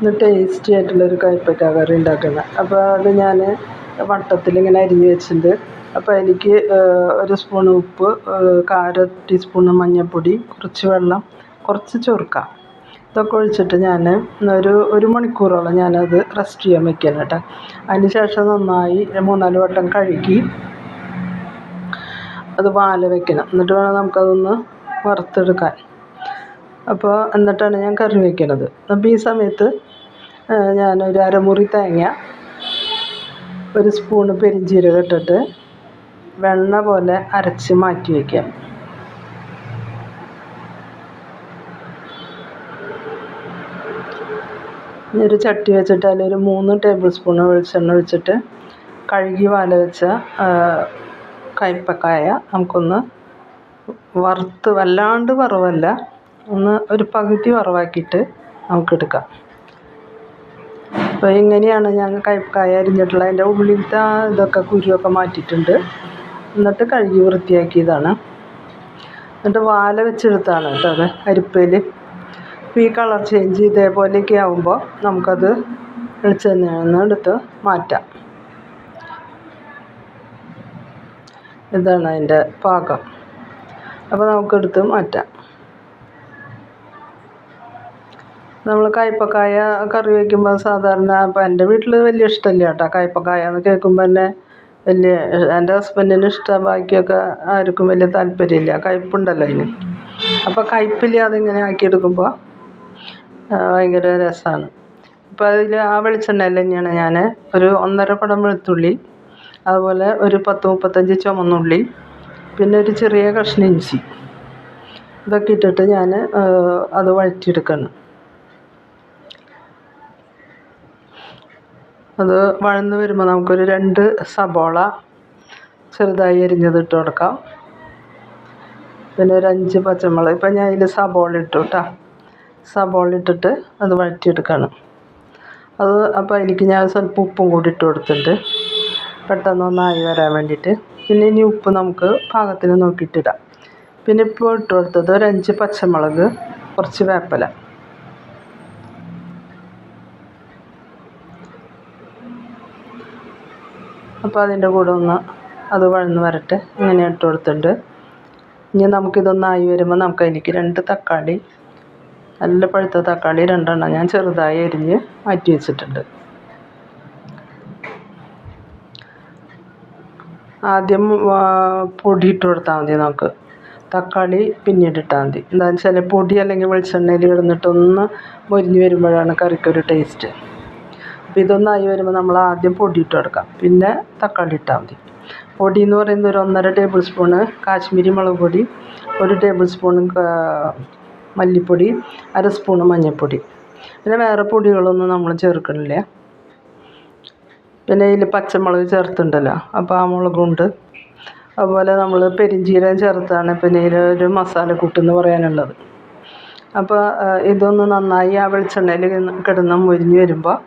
ഇന്ന് ടേസ്റ്റി ആയിട്ടുള്ളൊരു കയ്പ്പയ്ക്ക കറി ഉണ്ടാക്കുന്നത്. അപ്പോൾ അത് ഞാൻ വട്ടത്തിൽ ഇങ്ങനെ അരിഞ്ഞ് വെച്ചിട്ടുണ്ട്. അപ്പോൾ എനിക്ക് ഒരു സ്പൂൺ ഉപ്പ് കാൽ ടീസ്പൂൺ മഞ്ഞൾപ്പൊടി കുറച്ച് വെള്ളം കുറച്ച് ചൊറുക്ക. ഇതൊക്കെ ഒഴിച്ചിട്ട് ഞാൻ ഒരു ഒരു മണിക്കൂറോളം ഞാനത് റെസ്റ്റ് ചെയ്യാൻ വെക്കണം കേട്ടോ. അതിന് ശേഷം നന്നായി മൂന്നാൽ വട്ടം കഴുകി അത് വാല വെക്കണം. എന്നിട്ട് വേണം നമുക്കതൊന്ന് വറുത്തെടുക്കാൻ. അപ്പോൾ എന്നിട്ടാണ് ഞാൻ കറി വയ്ക്കണത് അപ്പോൾ ഈ സമയത്ത് ഞാനൊരു അരമുറി തേങ്ങ ഒരു സ്പൂണ് പെരുംജീരകം ഇട്ടിട്ട് വെണ്ണ പോലെ അരച്ച് മാറ്റി വയ്ക്കാം ഒരു ചട്ടി വെച്ചിട്ട് അതിലൊരു മൂന്ന് ടേബിൾ സ്പൂൺ വെളിച്ചെണ്ണ ഒഴിച്ചിട്ട് കഴുകി വാല വെച്ച കയ്പ്പക്കായ നമുക്കൊന്ന് വറുത്ത് വല്ലാണ്ട് വറവല്ല ഒന്ന് ഒരു പകുതി വറവാക്കിയിട്ട് നമുക്കെടുക്കാം. അപ്പോൾ ഇങ്ങനെയാണ് ഞാൻ കൈ അരിഞ്ഞിട്ടുള്ളത്. അതിന്റെ ഉള്ളിലത്തെ ഇതൊക്കെ കുരുവൊക്കെ മാറ്റിയിട്ടുണ്ട്. എന്നിട്ട് കഴുകി വൃത്തിയാക്കിയതാണ്. എന്നിട്ട് വാല വെച്ചെടുത്താണ് കേട്ടോ അത് അരിപ്പയിൽ ഈ കളർ ചേഞ്ച് ഇതേപോലെയൊക്കെ ആകുമ്പോൾ നമുക്കത് വെളിച്ചെണ്ണയിൽ നിന്ന് എടുത്ത് മാറ്റാം. ഇതാണ് അതിന്റെ പാകം. അപ്പോൾ നമുക്കെടുത്ത് മാറ്റാം. നമ്മൾ കയ്പ്പക്കായ കറി വയ്ക്കുമ്പോൾ സാധാരണ ഇപ്പം എന്റെ വീട്ടിൽ വലിയ ഇഷ്ടമില്ല കേട്ടോ കയ്പ്പക്കായ എന്ന് കേൾക്കുമ്പോൾ തന്നെ വലിയ എന്റെ ഹസ്ബൻഡിന് ഇഷ്ടമാണ് ബാക്കിയൊക്കെ ആർക്കും വലിയ താല്പര്യമില്ല. കയ്പ്പുണ്ടല്ലോ അതിന്. അപ്പോൾ കയ്പ്പില്ലാതെ ഇങ്ങനെ ആക്കിയെടുക്കുമ്പോൾ ഭയങ്കര രസമാണ് അപ്പോൾ അതിൽ ആ വെളിച്ചെണ്ണയിൽ തന്നെയാണ് ഞാൻ ഒരു ഒന്നര കുടം വെളുത്തുള്ളി അതുപോലെ ഒരു പത്ത് മുപ്പത്തഞ്ച് ചുമന്നുള്ളി പിന്നെ ഒരു ചെറിയ കഷ്ണം ഇഞ്ചി. ഇതൊക്കെ ഇട്ടിട്ട് ഞാൻ അത് വഴറ്റിയെടുക്കണം. അത് വഴന്ന് വരുമ്പോൾ നമുക്കൊരു രണ്ട് സബോള ചെറുതായി അരിഞ്ഞത് ഇട്ട് കൊടുക്കാം. പിന്നെ ഒരു അഞ്ച് പച്ചമുളക് ഇപ്പം ഞാൻ അതിൽ സബോള ഇട്ടു കേട്ടോ സബോള ഇട്ടിട്ട് അത് വഴറ്റിയെടുക്കുകയാണ് അത് അപ്പോൾ അതിലേക്ക് ഞാൻ സ്വല്പം ഉപ്പും കൂടി ഇട്ട് കൊടുത്തിട്ടുണ്ട്. പെട്ടെന്ന് ഒന്നായി വരാൻ വേണ്ടിയിട്ട്. പിന്നെ ഇനി ഉപ്പ് നമുക്ക് പാകത്തിന് നോക്കിയിട്ടിടാം പിന്നെ ഇപ്പോൾ ഇട്ട് കൊടുത്തത് ഒരു അഞ്ച് പച്ചമുളക് കുറച്ച് വേപ്പില. അപ്പോൾ അതിന്റെ കൂടെ ഒന്ന് അത് വഴന്ന് വരട്ടെ. ഇങ്ങനെ ഇട്ട് കൊടുത്തിട്ടുണ്ട്. ഇനി നമുക്കിതൊന്നായി വരുമ്പോൾ നമുക്ക് അതിലേക്ക് രണ്ട് തക്കാളി നല്ല പഴുത്ത തക്കാളി രണ്ടെണ്ണം ഞാൻ ചെറുതായി അരിഞ്ഞ് മാറ്റി വെച്ചിട്ടുണ്ട്. ആദ്യം പൊടി ഇട്ട് കൊടുത്താൽ മതി നമുക്ക്. തക്കാളി പിന്നീട് ഇട്ടാൽ മതി. എന്താണെന്ന് വെച്ചാൽ പൊടി അല്ലെങ്കിൽ വെളിച്ചെണ്ണയിൽ കിടന്നിട്ടൊന്ന് മൊരിഞ്ഞ് വരുമ്പോഴാണ് കറിക്കൊരു ടേസ്റ്റ് അപ്പോൾ ഇതൊന്നായി വരുമ്പോൾ നമ്മൾ ആദ്യം പൊടി ഇട്ട് കൊടുക്കാം. പിന്നെ തക്കാളി ഇട്ടാൽ മതി. പൊടി എന്ന് പറയുന്നത് ഒരു ഒന്നര ടേബിൾ സ്പൂണ് കാശ്മീരി മുളക് പൊടി ഒരു ടേബിൾ സ്പൂൺ മല്ലിപ്പൊടി അര സ്പൂണ് മഞ്ഞൾപ്പൊടി. പിന്നെ വേറെ പൊടികളൊന്നും നമ്മൾ ചേർക്കണില്ല. പിന്നെ ഇതിൽ പച്ചമുളക് ചേർത്തുണ്ടല്ലോ അപ്പോൾ ആ മുളകുണ്ട് അതുപോലെ നമ്മൾ പെരിഞ്ജീരകം ചേർത്താണ് പിന്നെ ഇതിൽ ഒരു മസാല എന്ന് പറയാനുള്ളത്. അപ്പോൾ ഇതൊന്ന് നന്നായി ആ വെളിച്ചെണ്ണയിൽ കിടന്ന് മുരിഞ്ഞ് വരുമ്പോൾ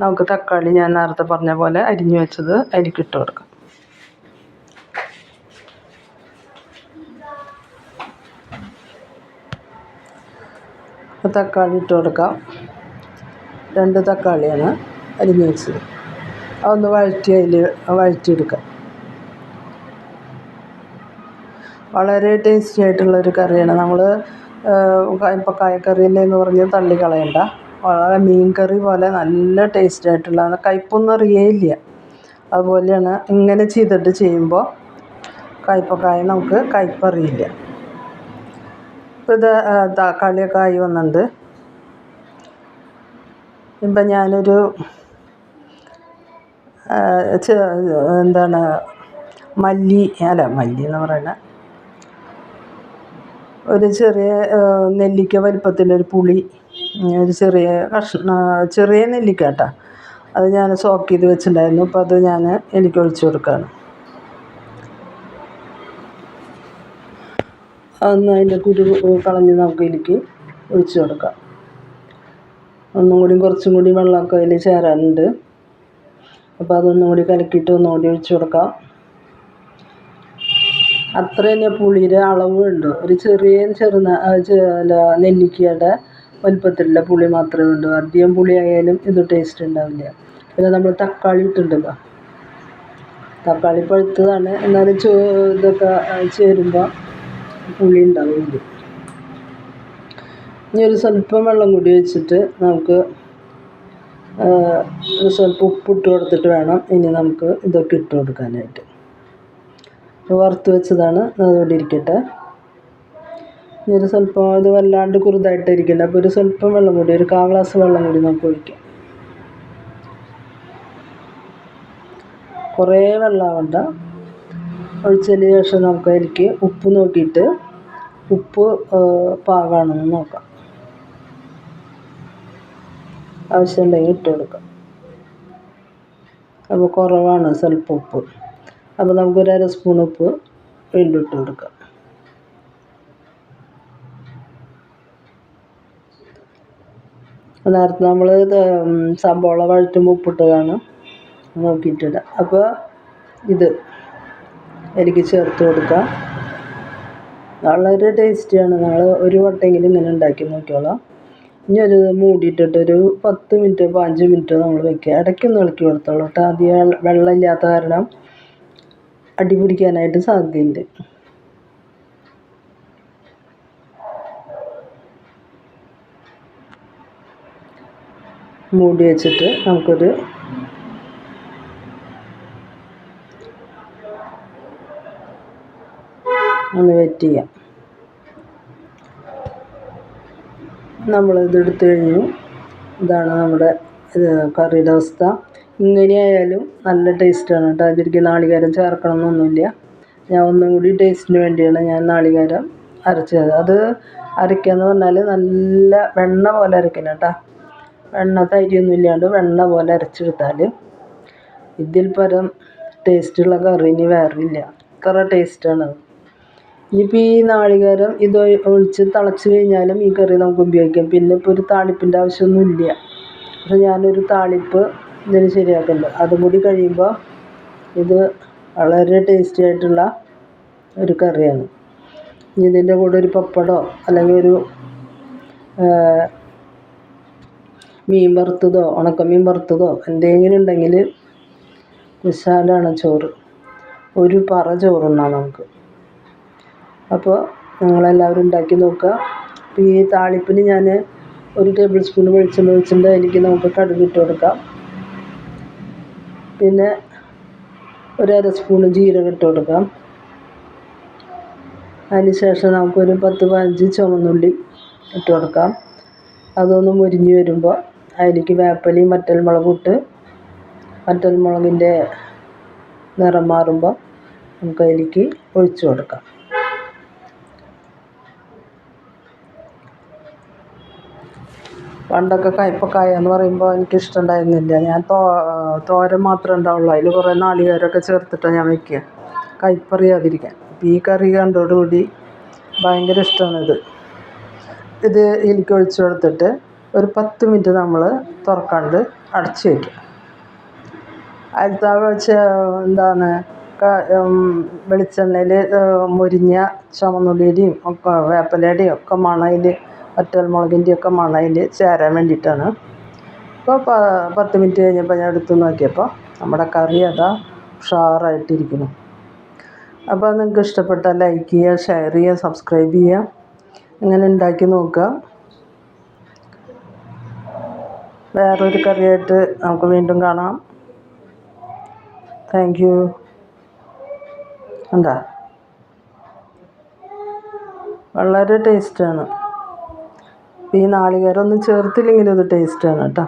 നമുക്ക് തക്കാളി ഞാൻ നേരത്തെ പറഞ്ഞ പോലെ അരിഞ്ഞു വെച്ചത് അരിക്കിട്ട് കൊടുക്കാം. തക്കാളി ഇട്ട് കൊടുക്കാം. രണ്ട് തക്കാളിയാണ് അരിഞ്ഞു വെച്ചത്. അതൊന്ന് വഴറ്റി അതിൽ വഴറ്റിയെടുക്കാം വളരെ ടേസ്റ്റി ആയിട്ടുള്ളൊരു കറിയാണ്. നമ്മൾ ഇപ്പോൾ കായക്കറിയിൽ എന്ന് പറഞ്ഞ് തള്ളിക്കളയണ്ട വളരെ മീൻ കറി പോലെ നല്ല ടേസ്റ്റ് ആയിട്ടുള്ള കയ്പൊന്നും അറിയേയില്ല. അതുപോലെയാണ് ഇങ്ങനെ ചെയ്തിട്ട് ചെയ്യുമ്പോൾ കയ്പക്കായ നമുക്ക് കയ്പ്പറിയില്ല ഇപ്പോൾ ഇത് തക്കാളിയൊക്കെ ആയി വന്നിട്ടുണ്ട് ഇപ്പം ഞാനൊരു എന്താണ് മല്ലി അല്ല മല്ലി എന്ന് പറയുന്നത് ഒരു ചെറിയ നെല്ലിക്ക വലിപ്പത്തിന്റെ ഒരു പുളി ഒരു ചെറിയ കഷ്ണ ചെറിയ നെല്ലിക്ക കേട്ടോ അത് ഞാൻ സോക്ക് ചെയ്ത് വെച്ചിട്ടുണ്ടായിരുന്നു. അപ്പോൾ അത് ഞാൻ എനിക്ക് ഒഴിച്ചു കൊടുക്കുകയാണ് അതൊന്ന് അതിന്റെ കുരു കളഞ്ഞ് നമുക്ക് എനിക്ക് ഒഴിച്ചു കൊടുക്കാം. ഒന്നും കൂടി കുറച്ചും കൂടി വെള്ളമൊക്കെ അതിൽ ചേരാനുണ്ട്. അപ്പോൾ അതൊന്നും കൂടി കലക്കിയിട്ട് ഒന്നും കൂടി ഒഴിച്ചു കൊടുക്കാം. അത്ര തന്നെ പുളിയുടെ ഉണ്ട് ഒരു ചെറിയ ചെറുന നെല്ലിക്കയുടെ വലുപ്പത്തിലുള്ള പുളി മാത്രമേ ഉള്ളൂ. അധികം പുളി ആയാലും ഇത് ടേസ്റ്റ് ഉണ്ടാവില്ല. പിന്നെ നമ്മൾ തക്കാളി ഇട്ടുണ്ടല്ലോ തക്കാളി പഴുത്തതാണ് എന്നാലും ചോ ഇതൊക്കെ ചേരുമ്പോൾ പുളി ഉണ്ടാവില്ല ഇനി ഒരു സ്വല്പം വെള്ളം കൂടി വെച്ചിട്ട് നമുക്ക് ഒരു സ്വല്പം ഉപ്പിട്ട് കൊടുത്തിട്ട് വേണം ഇനി നമുക്ക് ഇതൊക്കെ ഇട്ട് കൊടുക്കാനായിട്ട്. വറുത്ത് വെച്ചതാണ്. ഇനി ഒരു സ്വല്പം ഇത് വല്ലാണ്ട് കുറുതായിട്ട് അപ്പോൾ ഒരു സ്വല്പം വെള്ളം കൂടി ഒരു കാ ഗ്ലാസ് വെള്ളം കൂടി നമുക്ക് ഒഴിക്കാം. കുറേ വെള്ളമാവണ്ട ഒഴിച്ചതിന് ശേഷം നമുക്ക് അതിലേക്ക് ഉപ്പ് നോക്കിയിട്ട് ഉപ്പ് പാകമാണെന്ന് നോക്കാം. ആവശ്യമുണ്ടെങ്കിൽ ഇട്ട് കൊടുക്കാം. അപ്പോൾ കുറവാണ് സ്വല്പം ഉപ്പ്. അപ്പോൾ നമുക്കൊരു അര സ്പൂൺ ഉപ്പ് വീണ്ടും ഇട്ട് കൊടുക്കാം. നേരത്തെ നമ്മൾ സബോള വഴറ്റുമ്പോൾ ഉപ്പിട്ടതാണ് നോക്കിയിട്ടില്ല അപ്പോൾ ഇത് എനിക്ക് ചേർത്ത് കൊടുക്കാം. വളരെ ടേസ്റ്റിയാണ്. നിങ്ങൾ ഒരു വട്ടെങ്കിലും ഇങ്ങനെ ഉണ്ടാക്കി നോക്കിയോളാം ഇനി ഒരു മൂടിയിട്ടിട്ട് ഒരു പത്ത് മിനിറ്റ് പതിനഞ്ച് മിനിറ്റ് നമ്മൾ വെക്കുക. ഇടയ്ക്കൊന്ന് ഇളക്കി കൊടുത്തോളൂ കേട്ടോ. അധികം വെള്ളമില്ലാത്ത കാരണം അടി പിടിക്കാനായിട്ട് സാധ്യതയുണ്ട്. മൂടി വെച്ചിട്ട് നമുക്കൊരു ഒന്ന് വെയിറ്റ് ചെയ്യാം. നമ്മളിത് എടുത്തു കഴിഞ്ഞു. ഇതാണ് നമ്മുടെ കറിയുടെ അവസ്ഥ. ഇങ്ങനെയായാലും നല്ല ടേസ്റ്റാണ് കേട്ടോ. അതിലേക്ക് നാളികേരം ചേർക്കണം എന്നൊന്നുമില്ല ഞാൻ ഒന്നും കൂടി ടേസ്റ്റിന് വേണ്ടിയാണ് ഞാൻ നാളികേരം അരച്ചത്. അത് അരയ്ക്കുക എന്ന് പറഞ്ഞാൽ നല്ല വെണ്ണ പോലെ അരയ്ക്കണം കേട്ടോ. വെണ്ണ തൈരൊന്നും ഇല്ലാണ്ട് വെണ്ണ പോലെ അരച്ചെടുത്താൽ ഇതിൽ പരം ടേസ്റ്റുള്ള കറി ഇനി വേറെ ഇല്ല അത്ര ടേസ്റ്റാണ് ഇനിയിപ്പോൾ ഈ നാളികേരം ഇത് ഒഴിച്ച് തിളച്ച് കഴിഞ്ഞാലും ഈ കറി നമുക്ക് ഉപയോഗിക്കാം. പിന്നെ ഇപ്പോൾ ഒരു താളിപ്പിന്റെ ആവശ്യമൊന്നും ഇല്ല പക്ഷെ ഞാനൊരു താളിപ്പ് ഇതിന് ശരിയാക്കുന്നുണ്ട് അതും കൂടി കഴിയുമ്പോൾ ഇത് വളരെ ടേസ്റ്റി ആയിട്ടുള്ള ഒരു കറിയാണ്. ഇനി ഇതിന്റെ കൂടെ ഒരു പപ്പടമോ അല്ലെങ്കിൽ ഒരു മീൻ വറുത്തതോ ഉണക്കമീൻ വറുത്തതോ എന്തെങ്കിലും ഉണ്ടെങ്കിൽ വിശാലാണ് ചോറ്. ഒരു പറ ചോറുണ്ണാം നമുക്ക്. അപ്പോൾ നിങ്ങളെല്ലാവരും ഉണ്ടാക്കി നോക്കുക. ഈ താളിപ്പിന് ഞാൻ ഒരു ടേബിൾ സ്പൂൺ വെളിച്ചെണ്ണ ഒഴിച്ചിട്ടുണ്ട്. അതിലേക്ക് നമുക്ക് കടുക് ഇട്ട് കൊടുക്കാം. പിന്നെ ഒരു അര സ്പൂണ് ജീരകം ഇട്ട് കൊടുക്കാം. അതിന് ശേഷം നമുക്കൊരു പത്ത് പതിനഞ്ച് ചുവന്നുള്ളി ഇട്ട് കൊടുക്കാം. അതൊന്ന് മുരിഞ്ഞ് വരുമ്പോൾ അതിലേക്ക് വേപ്പിലയും വറ്റൽമുളകും ഇട്ട് വറ്റൽമുളകിന്റെ നിറം മാറുമ്പോൾ നമുക്ക് അതിലേക്ക് ഒഴിച്ചു കൊടുക്കാം. പണ്ടൊക്കെ കയ്പ്പക്കായ എന്ന് പറയുമ്പോൾ എനിക്ക് ഇഷ്ടമുണ്ടായിരുന്നില്ല ഞാൻ തോ തോരൻ മാത്രമേ ഉണ്ടാവുള്ളൂ. അതിൽ കുറേ നാളികേരമൊക്കെ ചേർത്തിട്ടാണ് ഞാൻ വയ്ക്കുക. കയ്പ്പറിയാതിരിക്കാൻ അപ്പോൾ ഈ കറി കണ്ടോടുകൂടി ഭയങ്കര ഇഷ്ടമാണിത്. ഇത് ഇതിലേക്ക് ഒഴിച്ചു കൊടുത്തിട്ട് ഒരു പത്ത് മിനിറ്റ് നമ്മൾ തുറക്കാണ്ട് അടച്ച് വയ്ക്കുക അതിലത്തെ വെച്ച് എന്താണ് വെളിച്ചെണ്ണയിൽ മുരിഞ്ഞ ചുവന്നുള്ളിയുടെയും ഒക്കെ വേപ്പിലയുടെയും ഒക്കെ മണയിൽ അതിൽ വറ്റൽമുളകിന്റെ ഒക്കെ മണയിൽ ചേരാൻ വേണ്ടിയിട്ടാണ്. അപ്പോൾ പത്ത് മിനിറ്റ് കഴിഞ്ഞപ്പോൾ ഞാൻ എടുത്ത് നോക്കിയപ്പോൾ നമ്മുടെ കറി അതാ ഉഷാറായിട്ടിരിക്കുന്നു. അപ്പോൾ നിങ്ങൾക്ക് ഇഷ്ടപ്പെട്ടാൽ ലൈക്ക് ചെയ്യുക ഷെയർ ചെയ്യുക സബ്സ്ക്രൈബ് ചെയ്യുക. ഇങ്ങനെ ഉണ്ടാക്കി നോക്കുക. വേറൊരു കറിയായിട്ട് നമുക്ക് വീണ്ടും കാണാം. താങ്ക് യു എന്താ? വളരെ ടേസ്റ്റാണ് ഈ നാളികേരം ഒന്നും ചേർത്തില്ലെങ്കിലും ഇത് ടേസ്റ്റാണ് കേട്ടോ